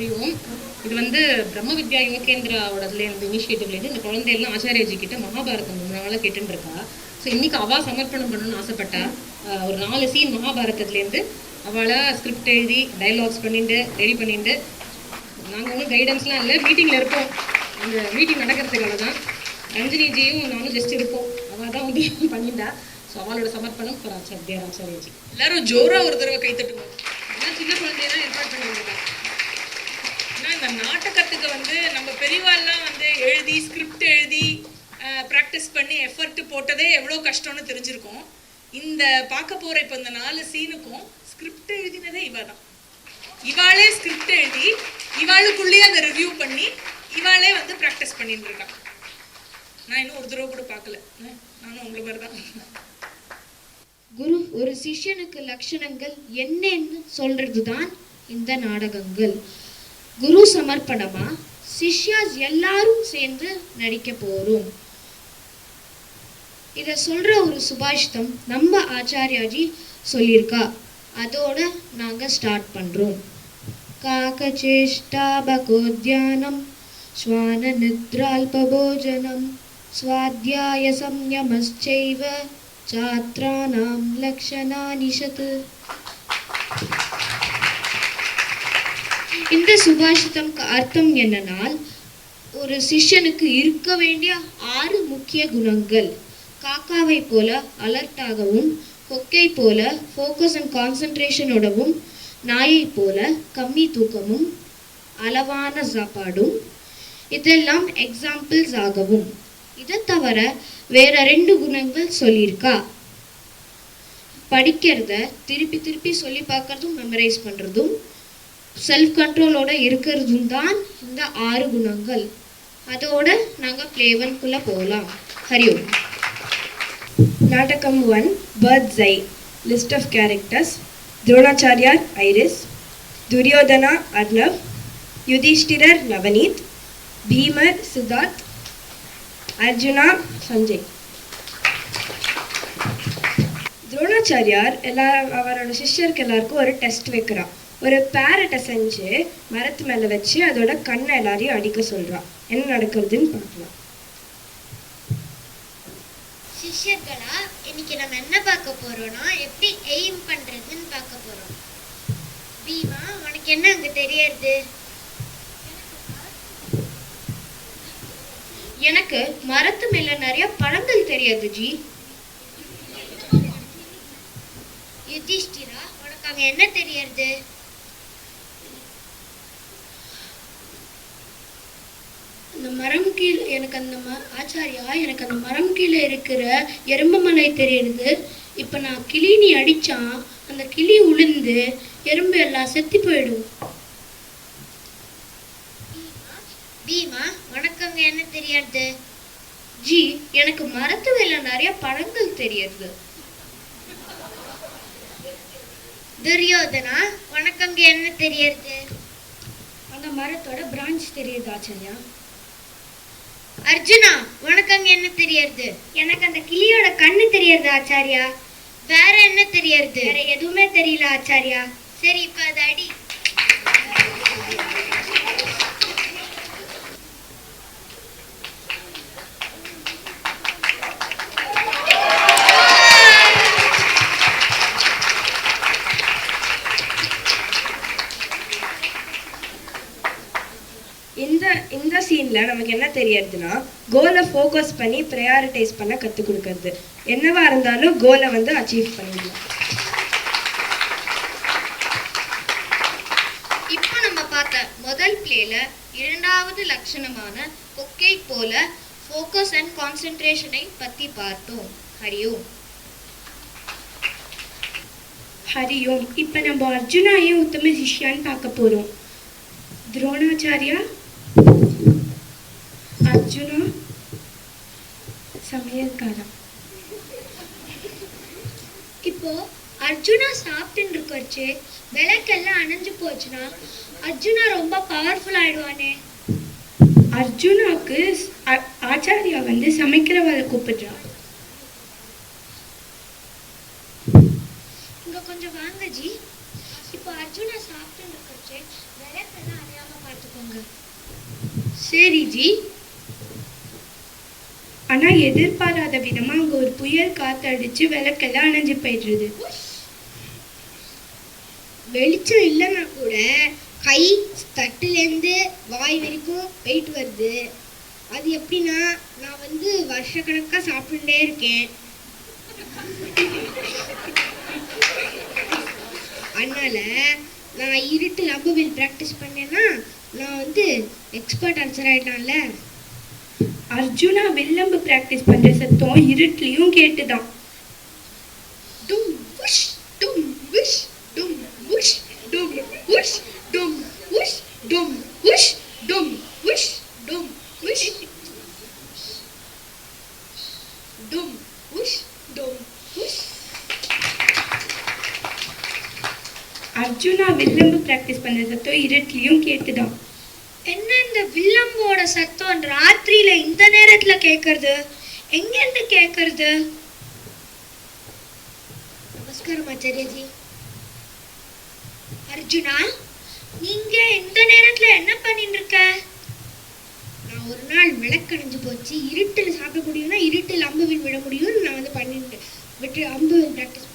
அறிவோம். இது வந்து பிரம்ம வித்யா யுவகேந்திராவோடதுல இருந்து இனிஷியேட்டிவ்லேருந்து இந்த குழந்தையெல்லாம் ஆச்சாரியாஜி கிட்ட மகாபாரதம் ரொம்ப நாளாக கேட்டுன்னு இருக்கா ஸோ இன்னைக்கு அவா சமர்ப்பணம் பண்ணணும்னு ஆசைப்பட்டா ஒரு நாலு சீன் மகாபாரதத்துலேருந்து அவளை ஸ்கிரிப்ட் எழுதி டைலாக்ஸ் பண்ணிட்டு ரெடி பண்ணிட்டு நாங்கள் ஒன்றும் கைடன்ஸ்லாம் இல்லை மீட்டிங்கில் இருப்போம். அந்த மீட்டிங் நடக்கிறதுக்காக தான் ரஞ்சினிஜியும் நானும் ஜஸ்ட் இருப்போம். அவள் தான் வந்து பண்ணிட்டா. ஸோ அவளோட சமர்ப்பணம் ஆச்சாரியாஜி எல்லாரும் ஜோரா ஒரு தடவை கை தட்டுவோம் எல்லாம் சின்ன குழந்தையெல்லாம் ஏற்பாடு பண்ணியிருக்காங்க ஏன்னா இந்த நாடகத்துக்கு வந்து நம்ம பெரியவாள்லாம் வந்து எழுதி ஸ்கிரிப்ட் எழுதி ப்ராக்டிஸ் பண்ணி எஃபர்ட் போட்டதே எவ்வளோ கஷ்டம்னு தெரிஞ்சிருக்கோம். இந்த பார்க்க போற இப்போ இந்த நாலு சீனுக்கும் ஸ்கிரிப்ட் எழுதினதே இவ தான். இவாளே ஸ்கிரிப்ட் எழுதி இவாளுக்குள்ளேயே அதை ரிவ்யூ பண்ணி இவாளே வந்து ப்ராக்டிஸ் பண்ணிட்டு இருக்கா. நான் இன்னும் ஒரு தடவை கூட பார்க்கல. நானும் உங்களை மாதிரி தான். குரு ஒரு சிஷ்யனுக்கு லட்சணங்கள் என்னன்னு சொல்றது தான் இந்த நாடகங்கள். குரு சமர்ப்பணமா சிஷ்யாஸ் எல்லாரும் சேர்ந்து நடிக்க போறோம் இத சொல்ற ஒரு சுபாஷிதம் நம்ம ஆச்சாரியாஜி சொல்லியிருக்கா அதோட நாங்க ஸ்டார்ட் பண்றோம் காக்கச்சேஷ்டாபகோத்யானம் ஸ்வான நித்ரால்பபோஜனம் ஸ்வாத்தியாய संयमश्चैव छात्राणां லக்ஷணானிஷத் இந்த சுபாஷிதம்க்கு அர்த்தம் என்னனால் ஒரு சிஷ்யனுக்கு இருக்க வேண்டிய ஆறு முக்கிய குணங்கள். காக்காவை போல அலர்ட்டாகவும் கொக்கை போல ஃபோக்கஸ் அண்ட் கான்சன்ட்ரேஷனோடவும் நாயை போல கம்மி தூக்கமும் அளவான சாப்பாடும் இதெல்லாம் எக்ஸாம்பிள்ஸ் ஆகவும். இதை தவிர வேற ரெண்டு குணங்கள் சொல்லியிருக்கா? படிக்கிறத திருப்பி திருப்பி சொல்லி பார்க்கறதும் மெமரைஸ் பண்ணுறதும் செல்ஃப் கண்ட்ரோலோட இருக்கிறது தான் இந்த ஆறு குணங்கள் அதோட நாங்கள் பிளேவன்குள்ளே போகலாம் ஹரியோம் நாடகம் ஒன் பர்த் ஜை list of characters Dronacharyar Iris Duryodhana Arnav Yudhishthirar Navneet Bheemar Siddharth Arjuna Sanjay Dronacharyar எல்லா அவரோட சிஷ்யருக்கு எல்லாருக்கும் ஒரு டெஸ்ட் வைக்கிறான் ஒரு பேரட்டை செஞ்சு மரத்து மேலே வச்சு அதோட கண்ணை எல்லாரையும் அடிக்க சொல்றான் என்ன நடக்கிறதுன்னு பார்க்கலாம். சிஷ்யர்களா இன்னைக்கு நம்ம என்ன பார்க்க போறோம்னா எப்படி எய்ம் பண்றதுன்னு பார்க்க போறோம். பீமா உனக்கு என்ன அங்க தெரியறது? எனக்கு மரத்து மேல நிறைய பழங்கள் தெரியாது ஜி. யுதிஷ்டிரா உனக்கு அங்க என்ன தெரியறது அந்த மரம் கீழே எனக்கு அந்த ம ஆச்சாரியா எனக்கு அந்த மரம் கீழே இருக்கிற எறும்பு மலை தெரியுது. இப்போ நான் கிளி நீ அடிச்சான் அந்த கிளி உளுந்து எறும்பு எல்லாம் செத்து போயிடும். பீமா உனக்கு என்ன தெரியறது ஜி எனக்கு மரத்து மேல நிறைய பழங்கள் தெரியுது. துரியோதனா உனக்கு அங்க என்ன தெரியறது அந்த மரத்தோட பிரான்ச் தெரியுது ஆச்சாரியா. அர்ஜுனா உனக்கு அங்க என்ன தெரியறது? எனக்கு அந்த கிளியோட கண்ணு தெரியறது ஆச்சாரியா? வேற என்ன தெரியறது? வேற எதுவுமே தெரியல ஆச்சாரியா. சரி இப்ப அது அடி. இந்த இந்த சீனில் நமக்கு என்ன தெரியறதுன்னா கோலை ஃபோக்கஸ் பண்ணி ப்ரையாரிட்டைஸ் பண்ண கற்றுக் கொடுக்கறது. என்னவா இருந்தாலும் கோலை வந்து அச்சீவ் பண்ணிடலாம். இப்போ நம்ம பார்த்த முதல் பிளேல இரண்டாவது லட்சணமான கொக்கை போல ஃபோக்கஸ் அண்ட் கான்சென்ட்ரேஷனை பத்தி பார்த்தோம். ஹரியோம். ஹரியோம். இப்போ நம்ம அர்ஜுனாயும் உத்தம சிஷ்யான்னு பார்க்க போறோம். துரோணாச்சாரியா? அர்ஜுனா சமையல்காரன் இப்போ அர்ஜுனா சாப்பிட்டுன்னு இருக்கச்சு விளக்கெல்லாம் அணைஞ்சு போச்சுன்னா அர்ஜுனா ரொம்ப பவர்ஃபுல் ஆயிடுவானே. அர்ஜுனாவுக்கு ஆச்சாரியா வந்து சமைக்கிறவரை கூப்பிடுறா. இங்க கொஞ்சம் வாங்க ஜி. இப்போ அர்ஜுனா சாப்பிட்டுன்னு இருக்கச்சு விளக்கெல்லாம் அணையாம சரி ஜி. ஆனால் எதிர்பாராத விதமாக அங்கே ஒரு புயல் காத்தடிச்சு விளக்கெல்லாம் அணைஞ்சு போயிடுறது. வெளிச்சம் இல்லைன்னா கூட கை தட்டுலேருந்து வாய் வரைக்கும் போயிட்டு வருது. அது எப்படின்னா நான் வந்து வருஷக்கணக்காக சாப்பிட்டுட்டே இருக்கேன். அதனால நான் இருட்டு லம்புவில் ப்ராக்டிஸ் பண்ணேன்னா நான் வந்து எக்ஸ்பர்ட் ஆன்சர் ஆகிட்டான்ல அர்ஜுனா வில்லம்பு பிராக்டிஸ் பண்ற சத்தம் இருட்டுலயும் கேட்டுதான். டும் உஷ் டும் உஷ் டும் உஷ் டும் உஷ் டும் உஷ் டும் உஷ் டும் உஷ் டும் உஷ் டும் உஷ் டும் உஷ் அர்ஜுனா வில்லம்பு பிராக்டிஸ் பண்ற சத்தம் இருட்டுலயும் கேட்டுதான். என்ன இந்த வில்லம்போட சத்தம் ராத்திரியில இந்த நேரத்துல கேக்குறது? எங்கேருந்து கேக்குறது? நமஸ்காரம் ஆச்சாரியாஜி. அர்ஜுனா நீங்க இந்த நேரத்துல என்ன பண்ணிட்டு இருக்க நான் ஒரு நாள் விளக்கணிஞ்சு போச்சு. இருட்டில் சாப்பிட முடியும்னா இருட்டில் அம்புவில் விட முடியும்னு நான் வந்து பண்ணிட்டு விட்டு அம்பு அம்புவில் ப்ராக்டிஸ்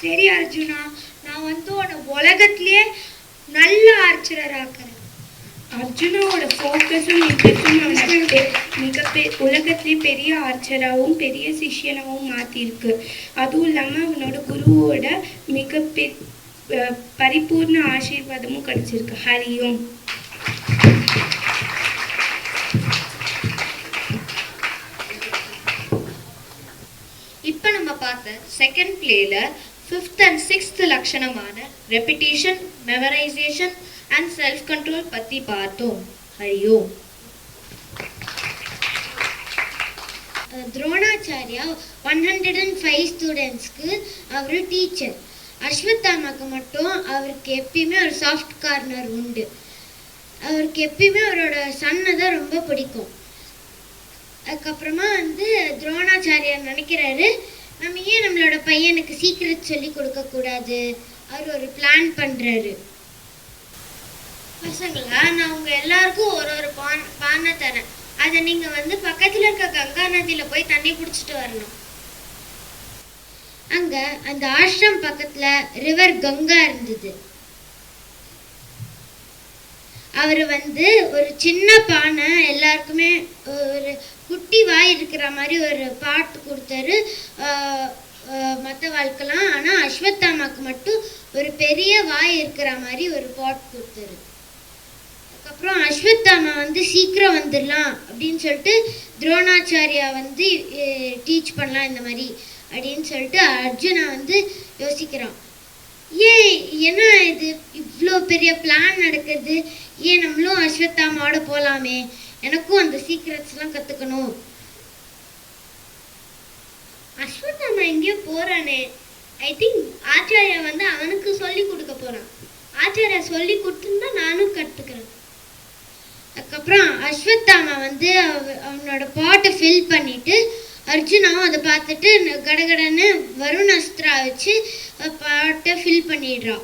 சரி அர்ஜுனா நான் வந்து உன்னை உலகத்திலேயே நல்ல ஆர்ச்சரர் ஆக்குறேன். அர்ஜுனாவோட ஃபோக்கஸும் இன்ட்ரெஸ்டும் அவனை பெ- மிகப்பெ உலகத்திலே பெரிய ஆர்ச்சராகவும் பெரிய சிஷியனாகவும் மாற்றிருக்கு அதுவும் இல்லாமல் அவனோட குருவோட மிகப்பெ பரிபூர்ண ஆசீர்வாதமும் கிடைச்சிருக்கு. ஹரியும் இப்போ நம்ம பார்த்த செகண்ட் பிளேல fifth and sixth லட்சணமான repetition memorization and self control பற்றி பார்த்தோம் ஹரியோ Dronacharya one hundred and five ஸ்டூடெண்ட்ஸ்க்கு அவர் டீச்சர் அஸ்வத்தாமாக்கு மட்டும் அவருக்கு எப்பயுமே ஒரு சாஃப்ட் கார்னர் உண்டு அவருக்கு எப்பயுமே அவரோட சன்னை தான் ரொம்ப பிடிக்கும் அதுக்கப்புறமா வந்து துரோணாச்சாரியார் நினைக்கிறாரு நம்ம ஏன் நம்மளோட பையனுக்கு சீக்கிரம் சொல்லி கொடுக்கக்கூடாது அவர் ஒரு பிளான் பண்ணுறாரு பசங்களா நான் உங்க எல்லாருக்கும் ஒரு ஒரு பான் பானை தரேன். அதை நீங்க வந்து பக்கத்துல இருக்க கங்கா நதியில போய் தண்ணி பிடிச்சிட்டு வரணும். அங்க அந்த ஆஷ்ரம் பக்கத்துல ரிவர் கங்கா இருந்தது. அவர் வந்து ஒரு சின்ன பானை எல்லாருக்குமே ஒரு குட்டி வாய் இருக்கிற மாதிரி ஒரு பாட்டு கொடுத்தாரு. மற்ற வாழ்க்கலாம் ஆனால் அஸ்வத்தாமாக்கு மட்டும் ஒரு பெரிய வாய் இருக்கிற மாதிரி ஒரு பாட் கொடுத்தாரு. அப்புறம் அஸ்வத்தாமா வந்து சீக்கிரம் வந்துடலாம் அப்படின்னு சொல்லிட்டு துரோணாச்சாரியா வந்து டீச் பண்ணலாம் இந்த மாதிரி அப்படின்னு சொல்லிட்டு அர்ஜுனா வந்து யோசிக்கிறான். ஏன் என்ன இது? இவ்வளோ பெரிய பிளான் நடக்குது. ஏன் நம்மளும் அஸ்வத்தாமாவோட போகலாமே எனக்கும் அந்த சீக்ரெட்ஸ்லாம் கற்றுக்கணும் அஸ்வத்தாமா எங்கேயோ போகிறானே ஐ திங்க் ஆச்சாரியா வந்து அவனுக்கு சொல்லி கொடுக்க போகிறான் ஆச்சாரியா சொல்லி கொடுத்துருந்தா நானும் கற்றுக்கிறேன் அதுக்கப்புறம் அஸ்வத்தாமா வந்து அவ- அவனோட பாட்டை ஃபில் பண்ணிட்டு அர்ஜுனாவும் அதை பார்த்துட்டு கடகடன்னு வருண் அஸ்திரா வச்சு பாட்டை ஃபில் பண்ணிடுறான்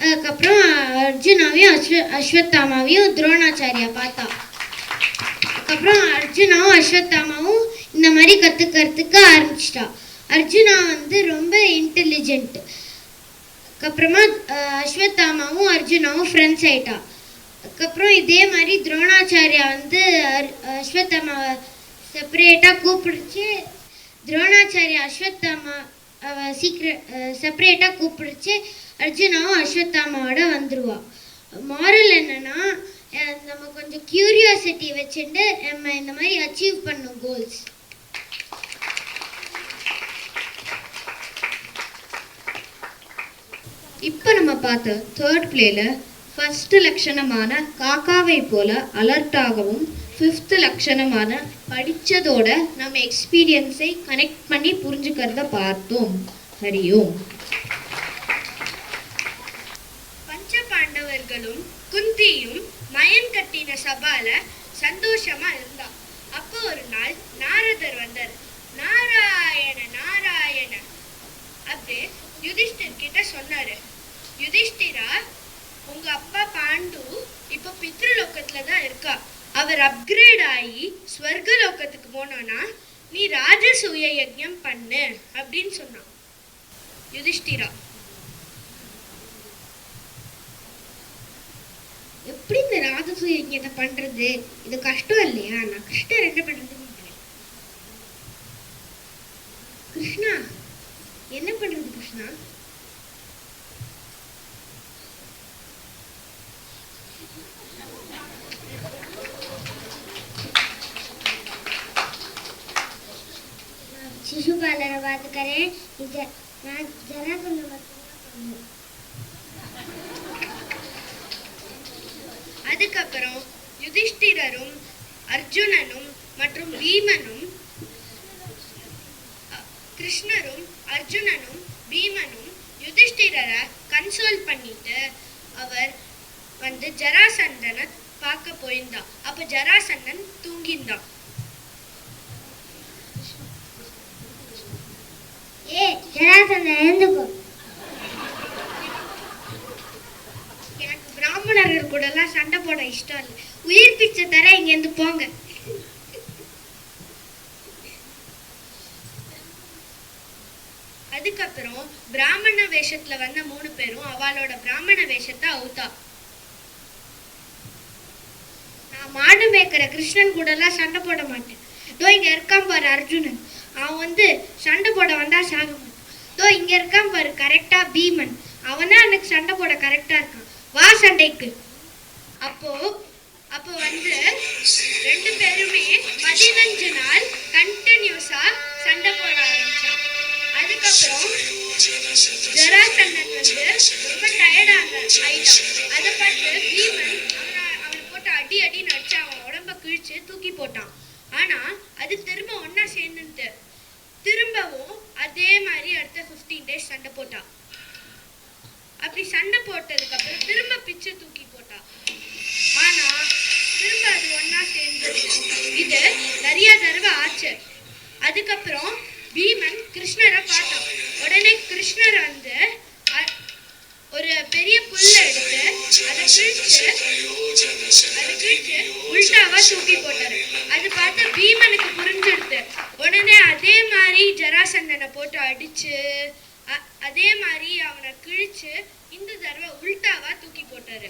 அதுக்கப்புறம் அர்ஜுனாவையும் அஸ்வ அஸ்வத்தாமாவையும் துரோணாச்சாரியா பார்த்தா. அதுக்கப்புறம் அர்ஜுனாவும் அஸ்வத்தாமாவும் இந்த மாதிரி கற்றுக்கிறதுக்கு ஆரம்பிச்சிட்டா. அர்ஜுனா வந்து ரொம்ப இன்டெலிஜென்ட் அதுக்கப்புறமா அஸ்வத்தாமாவும் அர்ஜுனாவும் ஃப்ரெண்ட்ஸ் ஆயிட்டா. அதுக்கப்புறம் இதே மாதிரி துரோணாச்சாரியா வந்து அர்- அஸ்வத்தாமாவை செப்பரேட்டாக கூப்பிடுச்சு. துரோணாச்சாரியா அஸ்வத்தாமா அவ சீக்கிரம் செப்பரேட்டாக கூப்பிடுச்சு. அர்ஜுனாவும் அஸ்வத்தாமாவோட வந்துடுவா மாரல் என்னன்னா நம்ம கொஞ்சம் கியூரியாசிட்டி வச்சுட்டு நம்ம இந்த மாதிரி அச்சீவ் பண்ணும் கோல்ஸ் இப்போ நம்ம பார்த்த தேர்ட் பிளேல ஃபர்ஸ்ட் லட்சணமான காக்காவை போல அலர்ட்டாகவும் ஃபிஃப்த் லட்சணமான படித்ததோட நம்ம எக்ஸ்பீரியன்ஸை கனெக்ட் பண்ணி புரிஞ்சுக்கிறத பார்த்தோம். ஹரியோம். பஞ்ச பாண்டவர்களும் குந்தியும் மயன் கட்டின சபால சந்தோஷமா இருந்தா. அப்போ ஒரு நாள் நாரதர் வந்தார். நாராயண நாராயண அப்படி யுதிஷ்டிர் கிட்ட சொன்னாரு. யுதிஷ்டிரா உங்க அப்பா பாண்டு இப்ப பித்ருலோகத்துல தான் இருக்கா. அவர் அப்கிரேட் ஆகி ஸ்வர்கலோகத்துக்கு போனானா நீ ராஜசூய யஜ்யம் பண்ணு அப்படின்னு சொன்னான். யுதிஷ்டிரா. எப்படி இந்த ராஜசூய யஜ்யத்தை பண்றது? இது கஷ்டம் இல்லையா? நான் கிருஷ்ணர் என்ன பண்றதுன்னு கிருஷ்ணா என்ன பண்றது கிருஷ்ணா? પશુપાલન વાત કરે ના જરા அதுக்கப்புறம் யுதிஷ்டிரரும் அர்ஜுனனும் மற்றும் பீமனும் கிருஷ்ணரும் அர்ஜுனனும் பீமனும் யுதிஷ்டிரரை கன்சோல் பண்ணிட்டு அவர் வந்து ஜராசந்தனை பார்க்க போயிருந்தா அப்போ ஜராசந்தன் அதுக்கப்புறம் பிராமண வேஷத்துல வந்த மூணு பேரும் அவளோட பிராமண வேஷத்தை அவுத்தா. நான் மாடு மேய்க்கிற கிருஷ்ணன் கூட எல்லாம் சண்டை போட மாட்டேன். தோ இங்க இருக்கான் பாரு அர்ஜுனன். அவன் வந்து சண்டை போட வந்தா சாக மாட்டான். தோ இங்க இருக்கான் பாரு கரெக்டா பீமன். அவனா எனக்கு சண்டை போட கரெக்டா இருக்கான். வா சண்டைக்கு. அப்போ அப்போ வந்து ரெண்டு பேருமே பதினஞ்சு நாள் கண்டினியூஸா சண்டை போட அப்புறம் ஜராசந்தன் வந்து ரொம்ப டயர்டாக ஆயிட்டான் அதை பார்த்து பீமன் அவனை அவனை போட்டு அடி அடி நடிச்சு அவன் உடம்ப கிழிச்சு தூக்கி போட்டான் ஆனா அது திரும்ப ஒன்னா சேர்ந்துட்டு திரும்பவும் அதே மாதிரி அடுத்த 15 டேஸ் சண்டை போட்டான் அப்படி சண்டை போட்டதுக்கு அப்புறம் திரும்ப பிச்சு தூக்கி போட்டா ஆனா திரும்ப அது ஒன்னா சேர்ந்து இது நிறைய தடவை ஆச்சு. அதுக்கப்புறம் பீமன் கிருஷ்ணரை பார்த்தான் உடனே கிருஷ்ணர் வந்து ஒரு பெரிய புல்ல எடுத்து அதை கிழிச்சு அதை கிழிச்சு உல்டாவா தூக்கி போட்டாரு. அது பார்த்து பீமனுக்கு புரிஞ்சிருது உடனே அதே மாதிரி ஜராசந்தனை போட்டு அடிச்சு அதே மாதிரி அவனை கிழிச்சு இந்த தடவை உல்டாவா தூக்கி போட்டாரு.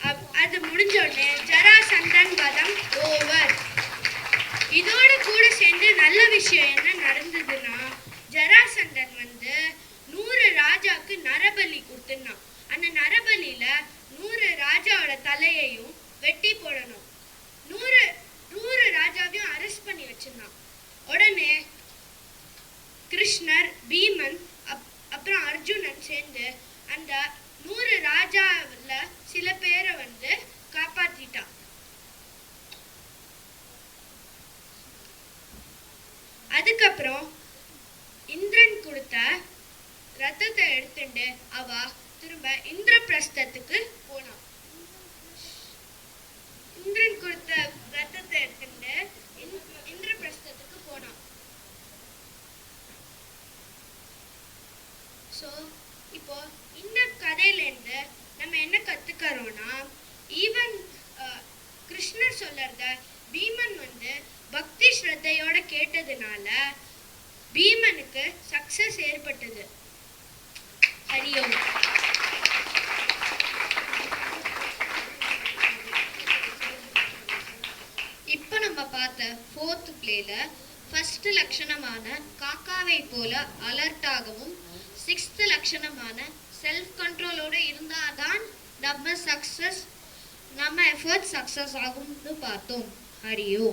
அப்- அது முடிஞ்ச உடனே ஜராசந்தன் பதம் ஓவர் இதோட கூட சேர்ந்து நல்ல விஷயம் என்ன நடந்ததுன்னா ஜராசந்தன் வந்து நூறு ராஜாக்கு நரபலி கொடுத்துருந்தான். அந்த நரபலியில நூறு ராஜாவோட தலையையும் வெட்டி போடணும். நூறு நூறு ராஜாவையும் அரெஸ்ட் பண்ணி வச்சிருந்தான். உடனே கிருஷ்ணர் பீமன் அப்- அப்புறம் அர்ஜுனன் சேர்ந்து அந்த நூறு ராஜாவில் சில பேரை வந்து காப்பாத்திட்டான். அதுக்கப்புறம் இந்திரன் கொடுத்த ரத்தத்தை எடுத்துட்டு அவ திரும்ப இந்திரபிரஸ்தத்துக்கு போனான். இந்திரன் கொடுத்த ரத்தத்தை எடுத்துட்டு இந்திரபிரஸ்தத்துக்கு போனான். ஸோ இப்போ இந்த கதையிலேருந்து நம்ம என்ன கத்துக்கறோம்னா ஈவன் கிருஷ்ணர் சொல்லறத பீமன் வந்து பக்தி ஸ்ரத்தையோட கேட்டதுனால பீமனுக்கு சக்சஸ் ஏற்பட்டது. ஹரியோம். இப்போ நம்ம பார்த்த ஃபோர்த் பிளேல ஃபர்ஸ்ட் லட்சணமான காக்காவை போல அலர்ட்டாகவும் சிக்ஸ்த் லட்சணமான செல்ஃப் கண்ட்ரோலோட இருந்தாதான் நம்ம சக்சஸ் நம்ம எஃபர்ட் சக்சஸ் ஆகும்னு பார்த்தோம். ஹரியோ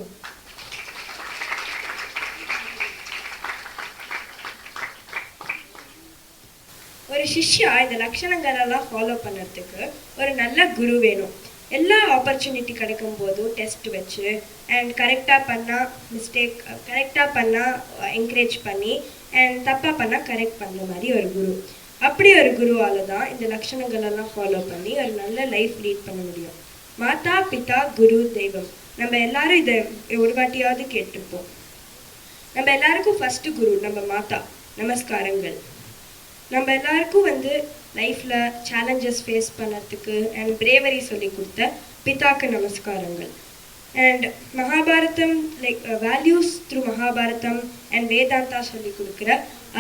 ஒரு சிஷ்யா இந்த லட்சணங்களெல்லாம் ஃபாலோ பண்ணுறதுக்கு ஒரு நல்ல குரு வேணும். எல்லா ஆப்பர்ச்சுனிட்டி கிடைக்கும் போதும் டெஸ்ட் வச்சு அண்ட் கரெக்டாக பண்ணால் மிஸ்டேக் கரெக்டாக பண்ணால் என்கரேஜ் பண்ணி அண்ட் தப்பாக பண்ணால் கரெக்ட் பண்ண மாதிரி ஒரு குரு. அப்படி ஒரு குருவால தான் இந்த லட்சணங்களெல்லாம் ஃபாலோ பண்ணி ஒரு நல்ல லைஃப் லீட் பண்ண முடியும். மாதா பிதா குரு தெய்வம். நம்ம எல்லாரும் இதை ஒரு வாட்டியாவது கேட்டிருப்போம் நம்ம எல்லாருக்கும் ஃபர்ஸ்ட் குரு நம்ம மாதா. நமஸ்காரங்கள். நம்ம எல்லாருக்கும் வந்து லைஃப்பில் சேலஞ்சஸ் ஃபேஸ் பண்ணுறதுக்கு அண்ட் பிரேவரி சொல்லி கொடுத்த பிதாக்கு நமஸ்காரங்கள். And Mahabharatam like values through Mahabharatam and Vedanta சொல்லி கொடுக்குற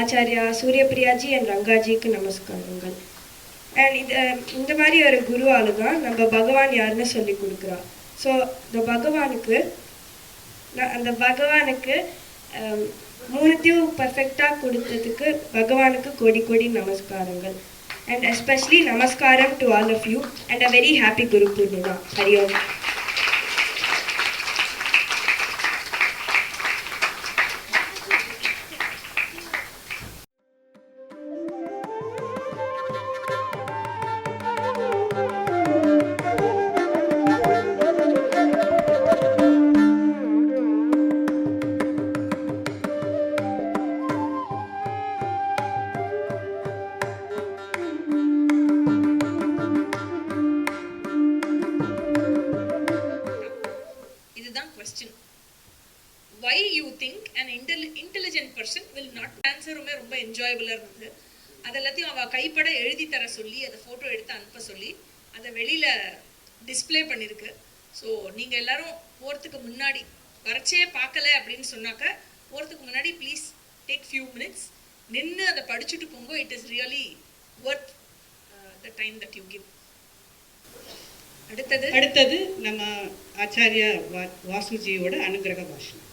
ஆச்சாரியா சூரியபிரியாஜி அண்ட் ரங்காஜிக்கு நமஸ்காரங்கள். அண்ட் இது இந்த மாதிரி ஒரு குருவால தான் நம்ம பகவான் யாருன்னு சொல்லி கொடுக்குறா. ஸோ இந்த பகவானுக்கு நான் அந்த பகவானுக்கு um, மூணுத்தையும் பர்ஃபெக்டாக கொடுத்ததுக்கு பகவானுக்கு கோடி கோடி நமஸ்காரங்கள். And especially namaskaram to all of you and a very happy Guru Purnima Hariom why you think and intelli intelligent person will not ஆன்சருமே ரொம்ப என்ஜாயபுளாக இருந்தது. அது எல்லாத்தையும் அவள் கைப்பட எழுதி தர சொல்லி அதை ஃபோட்டோ எடுத்து அனுப்ப சொல்லி அதை வெளியில் டிஸ்பிளே பண்ணியிருக்கு ஸோ நீங்கள் எல்லாரும் போகிறதுக்கு முன்னாடி வரைச்சே பார்க்கல அப்படின்னு சொன்னாக்க போகிறதுக்கு முன்னாடி ப்ளீஸ் டேக் ஃபியூ மினிட்ஸ் நின்று அதை படிச்சுட்டு போங்க. It is really worth the time that you give அடுத்தது? அடுத்தது நம்ம ஆச்சாரியா வாசுஜியோட அனுகிரக பாஷணம்.